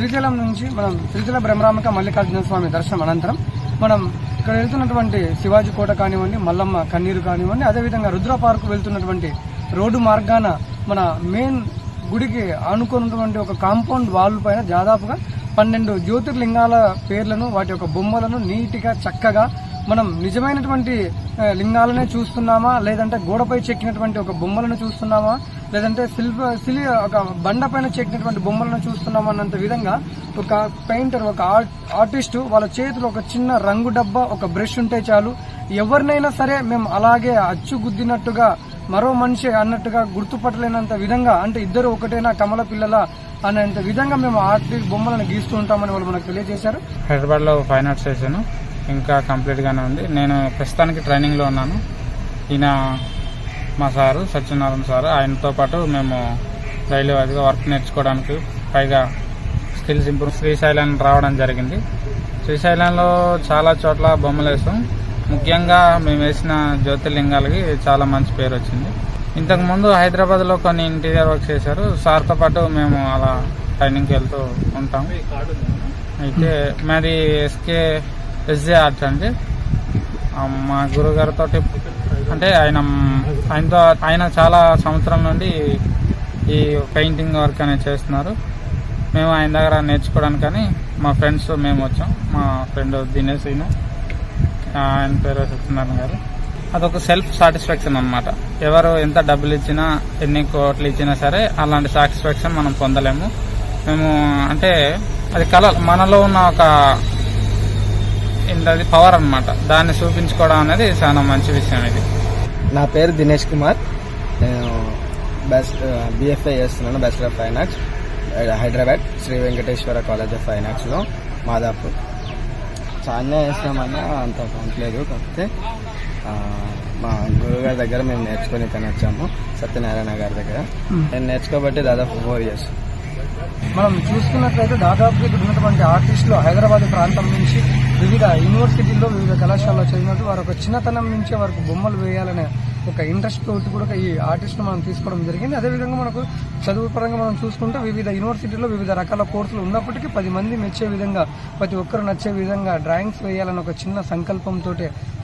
శ్రీశైలం నుంచి మనం శ్రీశైల బ్రహ్మరామిక మల్లికార్జున స్వామి దర్శనం అనంతరం మనం ఇక్కడ వెళ్తున్నటువంటి శివాజీ కోట కానివ్వండి మల్లమ్మ కన్నీరు కానివ్వండి అదేవిధంగా రుద్ర పార్క్ వెళ్తున్నటువంటి రోడ్డు మార్గాన మన మెయిన్ గుడికి ఆనుకున్నటువంటి ఒక కాంపౌండ్ వాల్ పైన దాదాపుగా పన్నెండు జ్యోతిర్లింగాల పేర్లను వాటి యొక్క బొమ్మలను నీట్గా చక్కగా మనం నిజమైనటువంటి లింగాలనే చూస్తున్నామా? లేదంటే గోడపై చెక్కినటువంటి ఒక బొమ్మలను చూస్తున్నామా? లేదంటే శిల్ప శిలి ఒక బండ పైన చెక్కినటువంటి బొమ్మలను చూస్తున్నామా అన్నంత విధంగా ఒక పెయింటర్ ఒక ఆర్టిస్ట్ వాళ్ళ చేతిలో ఒక చిన్న రంగు డబ్బా ఒక బ్రష్ ఉంటే చాలు. ఎవరినైనా సరే మేము అలాగే అచ్చు గుద్దినట్టుగా మరో మనిషి అన్నట్టుగా గుర్తుపట్టలేనంత విధంగా అంటే ఇద్దరు ఒకటేనా కమల పిల్లల అనేంత విధంగా మేము ఆర్ట్ బొమ్మలను గీస్తూ ఉంటామని వాళ్ళు మనకు తెలియజేశారు. హైదరాబాద్లో ఫైన్ ఆర్ట్స్ చేశాను ఇంకా కంప్లీట్గానే ఉంది. నేను ప్రస్తుతానికి ట్రైనింగ్లో ఉన్నాను. ఈయన మా సారు సత్యనారాయణ సారు. ఆయనతో పాటు మేము డైలీ అదిగా వర్క్ నేర్చుకోవడానికి పైగా స్కిల్స్ ఇంప్రూవ్ శ్రీశైలం రావడం జరిగింది. శ్రీశైలంలో చాలా చోట్ల బొమ్మలు వేసాం. ముఖ్యంగా మేము వేసిన జ్యోతిర్లింగాలకి చాలా మంచి పేరు వచ్చింది. ఇంతకుముందు హైదరాబాద్లో కొన్ని ఇంటీరియర్ వర్క్ చేశారు. సార్తో పాటు మేము అలా ట్రైనింగ్కి వెళ్తూ ఉంటాం. అయితే మాది ఎస్కే ఎస్జే ఆర్ట్స్ అండి. మా గురుగారితో అంటే ఆయన ఆయనతో ఆయన చాలా సంవత్సరం నుండి ఈ పెయింటింగ్ వర్క్ అనేది చేస్తున్నారు. మేము ఆయన దగ్గర నేర్చుకోవడానికని మా ఫ్రెండ్స్ మేము వచ్చాం. మా ఫ్రెండ్ దినేష్ ఈయన. ఆయన పేరు సత్యనారాయణ గారు. అదొక సెల్ఫ్ సాటిస్ఫాక్షన్ అన్నమాట. ఎవరు ఎంత డబ్బులు ఇచ్చినా ఎన్ని కోట్లు ఇచ్చినా సరే అలాంటి సాటిస్ఫాక్షన్ మనం పొందలేము. మేము అంటే అది కళ మనలో ఉన్న ఒక ఏంటది పవర్ అన్నమాట. దాన్ని చూపించుకోవడం అనేది చాలా మంచి విషయం ఇది. నా పేరు దినేష్ కుమార్. నేను బెస్ట్ బిఎఫ్ఐ చేస్తున్నాను bachelor of fine arts Hyderabad Shri Venkateswara college of fine ఆర్ట్స్లో Madhapur. చాలా వేసినామన్నా అంత కావట్లేదు కాకపోతే ఆ, మా గురుగారి దగ్గర మేము నేర్చుకొని ఇక్కడ వచ్చాము సత్యనారాయణ గారి దగ్గర. నేను నేర్చుకోబట్టి దాదాపు ఫోర్ ఇయర్స్ మనం చూసుకున్నట్లయితే దాదాపు ఇక్కడ ఉన్నటువంటి ఆర్టిస్టులు హైదరాబాద్ ప్రాంతం నుంచి వివిధ యూనివర్సిటీల్లో వివిధ కళాశాలలో చదివినట్టు వారు ఒక చిన్నతనం నుంచే వారికి బొమ్మలు వేయాలనే ఒక ఇంట్రెస్ట్ తోటి కూడా ఈ ఆర్టిస్ట్ మనం తీసుకోవడం జరిగింది. అదేవిధంగా మనకు చదువు పరంగా మనం చూసుకుంటే వివిధ యూనివర్సిటీల్లో వివిధ రకాల కోర్సులు ఉన్నప్పటికీ పది మంది మెచ్చే విధంగా ప్రతి ఒక్కరు నచ్చే విధంగా డ్రాయింగ్స్ వేయాలని ఒక చిన్న సంకల్పంతో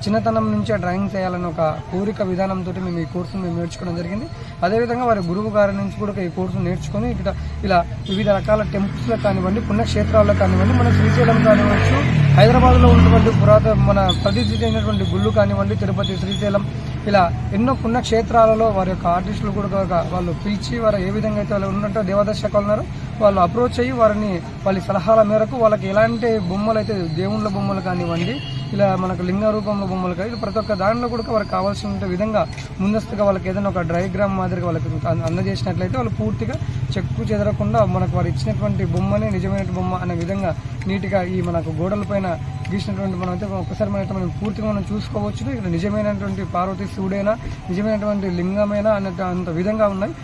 చిన్నతనం నుంచే డ్రాయింగ్స్ వేయాలని ఒక కోరిక విధానంతో మేము ఈ కోర్సును మేము నేర్చుకోవడం జరిగింది. అదేవిధంగా వారి గురువు గారి నుంచి కూడా ఈ కోర్సును నేర్చుకొని ఇక్కడ ఇలా వివిధ రకాల టెంపుల్స్లో కానివ్వండి పుణ్యక్షేత్రాల్లో కానివ్వండి మన శ్రీశైలం కానివ్వచ్చు హైదరాబాద్లో ఉన్నటువంటి పురాత మన ప్రసిద్ధి చెందినటువంటి గుళ్ళు కానివ్వండి తిరుపతి శ్రీశైలం ఇలా ఎన్నో పుణ్యక్షేత్రాలలో వారి యొక్క ఆర్టిస్టులు కూడా వాళ్ళు పిలిచి వారు ఏ విధంగా అయితే వాళ్ళు ఉన్నట్టు దేవదర్శకులు ఉన్నారో వాళ్ళు అప్రోచ్ అయ్యి వారిని వాళ్ళ సలహాల మేరకు వాళ్ళకి ఎలాంటి బొమ్మలు అయితే దేవుళ్ళ బొమ్మలు కానివ్వండి ఇలా మనకు లింగ రూపంలో బొమ్మలు కాదు ప్రతి ఒక్క దానిలో కూడా వారికి కావాల్సిన విధంగా ముందస్తుగా వాళ్ళకి ఏదైనా ఒక డయాగ్రామ్ మాదిరిగా వాళ్ళకి అందజేసినట్లయితే వాళ్ళు పూర్తిగా చెక్కు చెదరకుండా మనకు వారు ఇచ్చినటువంటి బొమ్మనే నిజమైన బొమ్మ అనే విధంగా నీట్గా ఈ మనకు గోడలపైన గీసినటువంటి మనం అయితే ఒకసారి మనం అయితే మనం పూర్తిగా మనం చూసుకోవచ్చు ఇక్కడ నిజమైనటువంటి పార్వతి శివుడైనా నిజమైనటువంటి లింగమైనా అన్నట్టు అంత విధంగా ఉన్నాయి.